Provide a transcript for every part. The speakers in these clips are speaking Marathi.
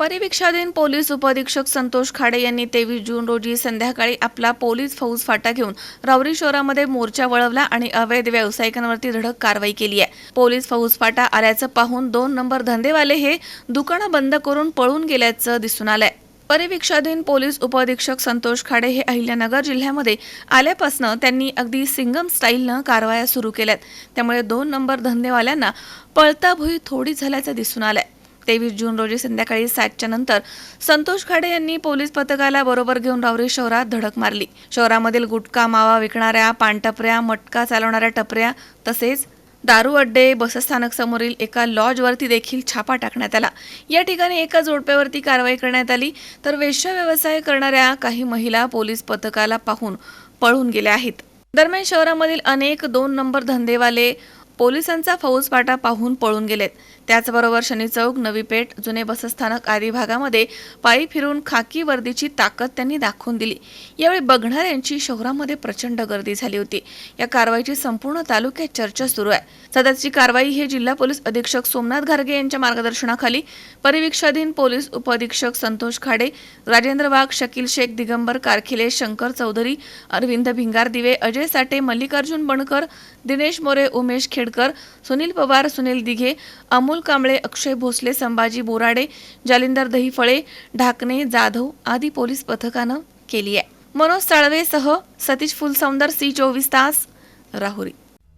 परिवीक्षाधीन पोलीस उपअधीक्षक संतोष खाडे यांनी तेवीस जून रोजी संध्याकाळी आपला पोलीस फौज फाटा घेऊन रावरी शहरामध्ये मोर्चा वळवला आणि अवैध व्यावसायिकांवरती धडक कारवाई केली आहे. पोलीस फौज फाटा आल्याचं पाहून दोन नंबर धंदेवाले हे दुकानं बंद करून पळून गेल्याचं दिसून आलंय. परिवीक्षाधीन पोलीस उपअधीक्षक संतोष खाडे हे अहिल्यानगर जिल्ह्यामध्ये आल्यापासून त्यांनी अगदी सिंगम स्टाईलनं कारवाया सुरू केल्यात. त्यामुळे दोन नंबर धंदेवाल्यांना पळताभुई थोडी झाल्याचं दिसून आलंय. तेवीस जून रोजी संध्याकाळी सातच्या नंतर संतोष खाडे यांनी पोलीस पथकाला बरोबर घेऊन रावरी शहरात धडक मारली. शहरामधील गुटखा मावा विकणाऱ्या पानटपऱ्या मटका चालवणाऱ्या टपऱ्या तसेच दारू अड्डे बसस्थानक समोरील एका लॉजवरती देखील छापा टाकण्यात आला. या ठिकाणी एका जोडप्यावरती कारवाई करण्यात आली. तर वेश्या व्यवसाय करणाऱ्या काही महिला पोलीस पथकाला पाहून पळून गेल्या आहेत. दरम्यान शहरामधील अनेक दोन नंबर धंदेवाले पोलिसांचा फौजफाटा पाहून पळून गेलेत. त्याचबरोबर शनी चौक नवी पेठ जुने बसस्थानक आदी भागामध्ये पायी फिरून खाकी वर्दीची ताकद त्यांनी दाखवून दिली. यावेळी बघणाऱ्यांची शहरामध्ये प्रचंड गर्दी झाली होती. या कारवाईची संपूर्ण तालुक्यात चर्चा सुरू आहे. सध्याची कारवाई हे जिल्हा पोलीस अधीक्षक सोमनाथ घारगे यांच्या मार्गदर्शनाखाली परिवीक्षाधीन पोलीस उपअधीक्षक संतोष खाडे राजेंद्र वाघ शकील शेख दिगंबर कारखिले शंकर चौधरी अरविंद भिंगार दिवे अजय साठे मल्लिकार्जुन बनकर दिनेश मोरे उमेश खेड खेडकर सुनील पवार सुनील दिघे अमोल कांबळे अक्षय भोसले संभाजी बोराडे जालिंदर दहीफळे ढाकणे जाधव आदी पोलीस पथकानं केली आहे. मनोज साळवेसह सतीश फुलसौंदर सी चोवीस तास Rahuri.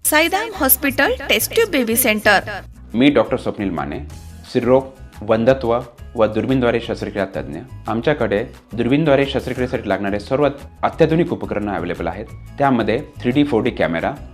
Saidham hospital test tube baby centre. मी डॉक्टर स्वप्नील माने स्त्रीरोग वंधत्व व दुर्बीनद्वारे शस्त्रक्रिया तज्ज्ञ. आमच्याकडे दुर्बीनद्वारे शस्त्रक्रियेसाठी लागणारे सर्व अत्याधुनिक उपकरणं अवेलेबल आहेत. त्यामध्ये three D four D camera